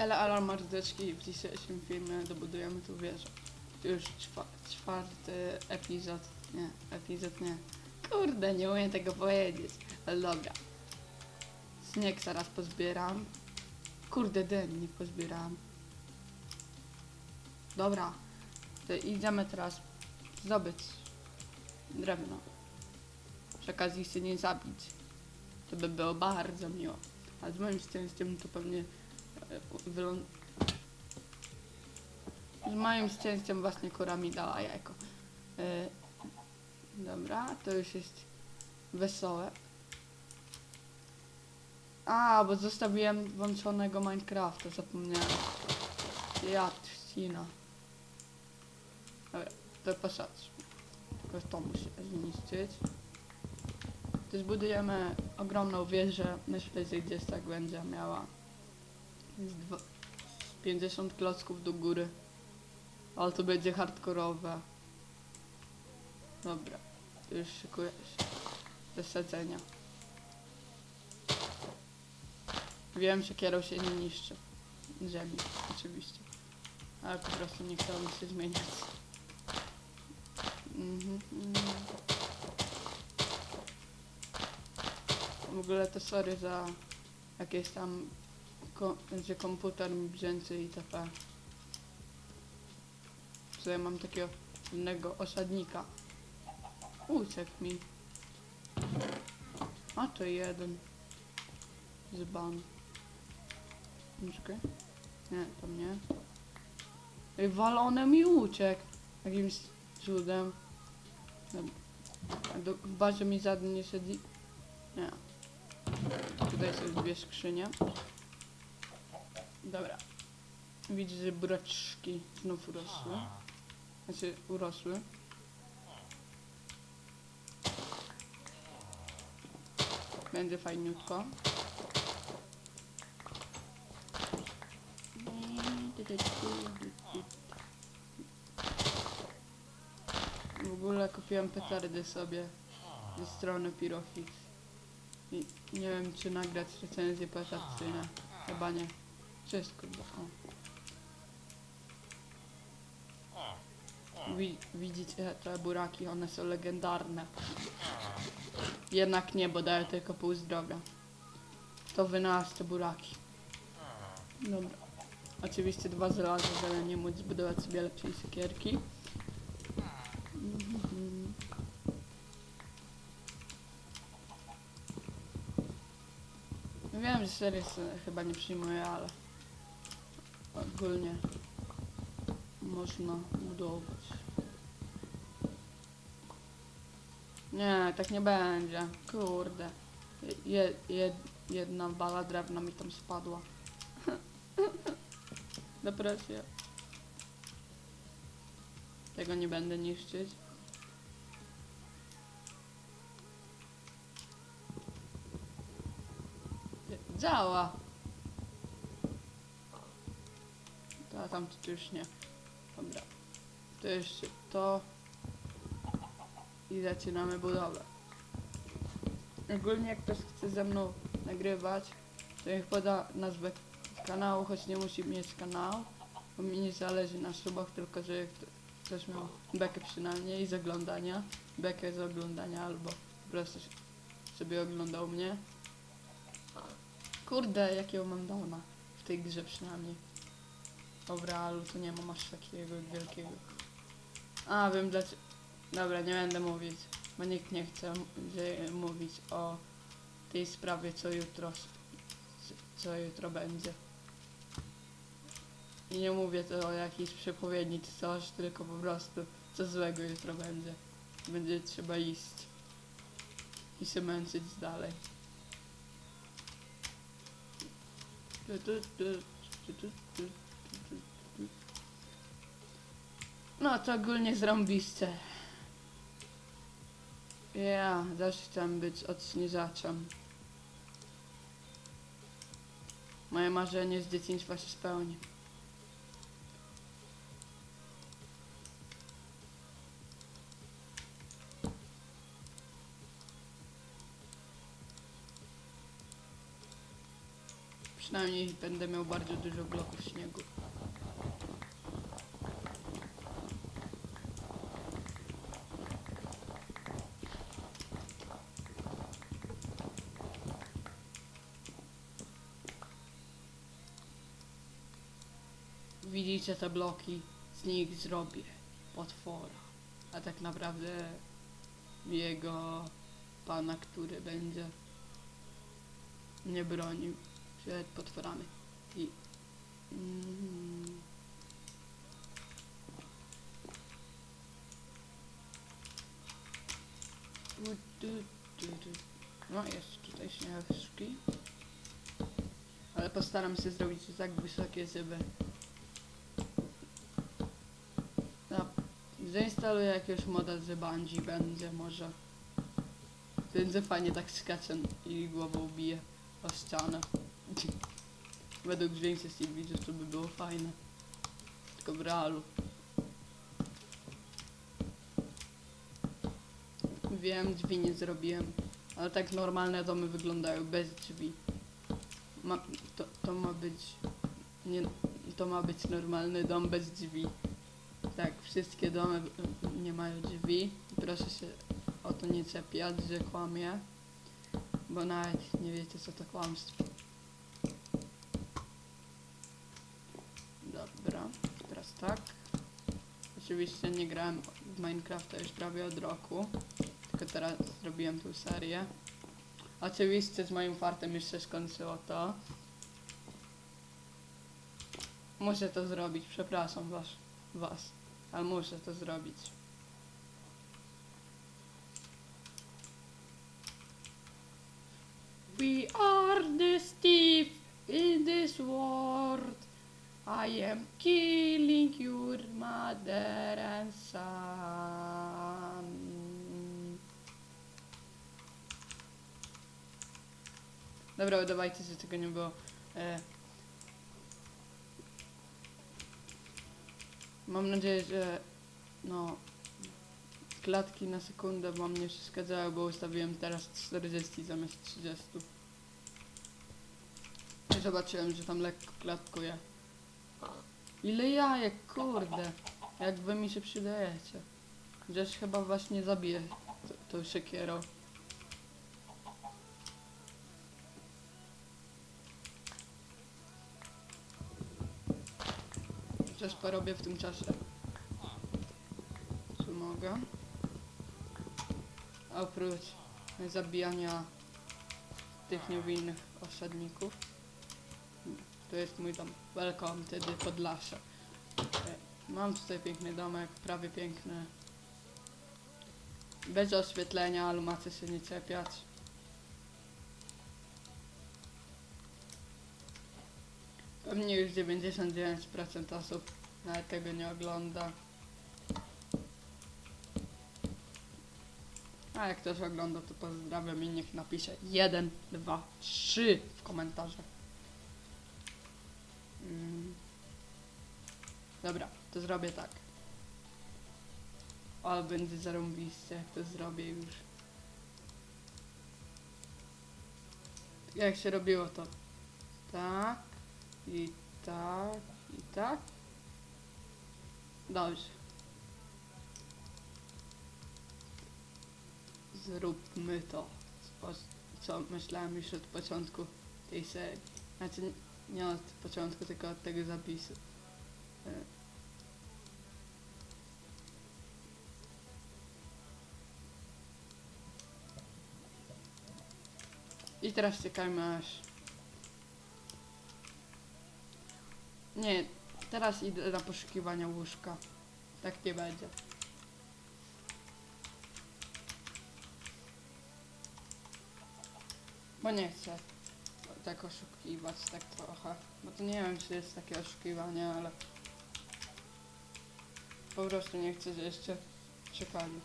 Ela Alarm Mordeczki w dzisiejszym filmie dobudujemy tu wieżę. Już czwa, czwarty epizod. Nie, epizod nie. Kurde, nie umiem tego powiedzieć. Ale dobra. Śnieg zaraz pozbieram. Kurde, den nie pozbieram. Dobra. To idziemy teraz zdobyć drewno. Przy okazji się nie zabić. To by było bardzo miło. A z moim szczęściem to pewnie Z moim szczęściem właśnie kura mi dała jajko. E, dobra, to już jest wesołe. A, bo zostawiłem włączonego Minecrafta, zapomniałem. Ja, trzcina. Dobra, to patrz. Tylko to muszę zniszczyć. To zbudujemy ogromną wieżę. Myślę, że gdzieś tak będzie miała z dwa, z 50 klocków do góry. Ale to będzie hardkorowe. Dobra, już szykuję się do sadzenia. Wiem, że kierą się nie niszczy. Ziemi, oczywiście. Ale po prostu nie chciało mi się zmieniać. Mhm, mhm. W ogóle to sorry za jakieś tam ko że komputer mi brzęczy itp. Co ja mam takiego innego osadnika. Uciekł mi. A to jeden. Zban. Czekaj. Nie, tam nie. Ej, walone mi uciekł. Jakimś cudem. Do, w bazie mi żaden nie siedzi. Nie. Tutaj są dwie skrzynie. Dobra. Widzę, że buraczki znów urosły. Znaczy, urosły. Będzie fajniutko. W ogóle kupiłem petardy sobie ze strony Pirofix. I nie wiem, czy nagrać recenzję petard. Chyba nie. Wszystko, bo o. Wi widzicie te buraki, one są legendarne. Jednak nie, bo dają tylko pół zdrowia. To wynalazł te buraki. Dobra. Oczywiście dwa żelaza, żeby nie móc zbudować sobie lepszej siekierki. Mhm. Wiem, że series e, chyba nie przyjmuje, ale ogólnie można budować. Nie, tak nie będzie. Kurde. Je, je, jedna bala drewna mi tam spadła. Depresja. Tego nie będę niszczyć. Działa. A tam to już nie. Dobra. To jeszcze to. I zaczynamy budowę. Ogólnie jak ktoś chce ze mną nagrywać, to niech poda nazwę kanału, choć nie musi mieć kanału, bo mi nie zależy na subach, tylko że kto- ktoś miał bekę przynajmniej z oglądania, bekę z oglądania albo po prostu sobie oglądał mnie. Kurde, jakiego mam downa w tej grze przynajmniej. Dobra, ale tu nie mam aż takiego wielkiego. A, wiem dlaczego. Dobra, nie będę mówić, bo nikt nie chce mówić o tej sprawie, co jutro, co jutro będzie. I nie mówię to o jakiejś przepowiedni czy coś, tylko po prostu co złego jutro będzie. Będzie trzeba iść i się męczyć dalej. Tu, tu, tu, tu, tu, tu, tu, tu, tu. No to ogólnie zrąbiście. Ja też chcę być odśnieżaczem. Moje marzenie z dzieciństwa się spełni. Przynajmniej będę miał bardzo dużo bloków śniegu. Widzicie te bloki? Z nich zrobię potwora. A tak naprawdę jego pana, który będzie nie bronił przed potworami. I mm. No jest tutaj śnieżki. Ale postaram się zrobić tak wysokie, żeby no, zainstaluję jakiegoś moda, że bungee będzie może. Będzie fajnie tak skacze i głową bije o ścianę. Według z tych widzów to by było fajne. Tylko w realu. Wiem, drzwi nie zrobiłem. Ale tak normalne domy wyglądają bez drzwi. Ma, to, to ma być... Nie, to ma być normalny dom bez drzwi. Tak, wszystkie domy nie mają drzwi. Proszę się o to nie czepiać, że kłamie. Bo nawet nie wiecie co to kłamstwo. Dobra, teraz tak. Oczywiście nie grałem w Minecrafta już prawie od roku. Tylko teraz zrobiłem tą serię. Oczywiście z moim fartem już się skończyło to. Muszę to zrobić, przepraszam was, was, ale muszę to zrobić. We are the thief in this world. I am killing your mother and son. Dobra, udawajcie, że tego nie było. E... Mam nadzieję, że no klatki na sekundę wam nie przeszkadzały, bo ustawiłem teraz 40 zamiast 30. I zobaczyłem, że tam lekko klatkuje. Ile jajek, kurde. Jak wy mi się przydajecie. Gdzieś chyba właśnie zabiję tą siekierą. Coś porobię w tym czasie. Co mogę? Oprócz zabijania tych niewinnych osadników. To jest mój dom. Welcome to the Podlasie. E, Mam tutaj piękny domek, prawie piękny. Bez oświetlenia, ale macie się nie czepiać. Pewnie już 99% osób nawet tego nie ogląda. A jak ktoś ogląda, to pozdrawiam i niech napisze 1, 2, 3 w komentarzach. Mm. Dobra, to zrobię tak. O, będzie zarąbiście, jak to zrobię już. Jak się robiło to? Tak. I tak. I tak. Dobrze. Zróbmy to. Co- myślałem już od początku tej serii. Znaczy nie od początku, tylko od tego zapisu. E. I teraz czekajmy aż... Nie, teraz idę na poszukiwania łóżka. Tak nie będzie. Bo nie chcę tak oszukiwać tak trochę. Bo to nie wiem, czy jest takie oszukiwanie, ale po prostu nie chcę, że jeszcze czekali.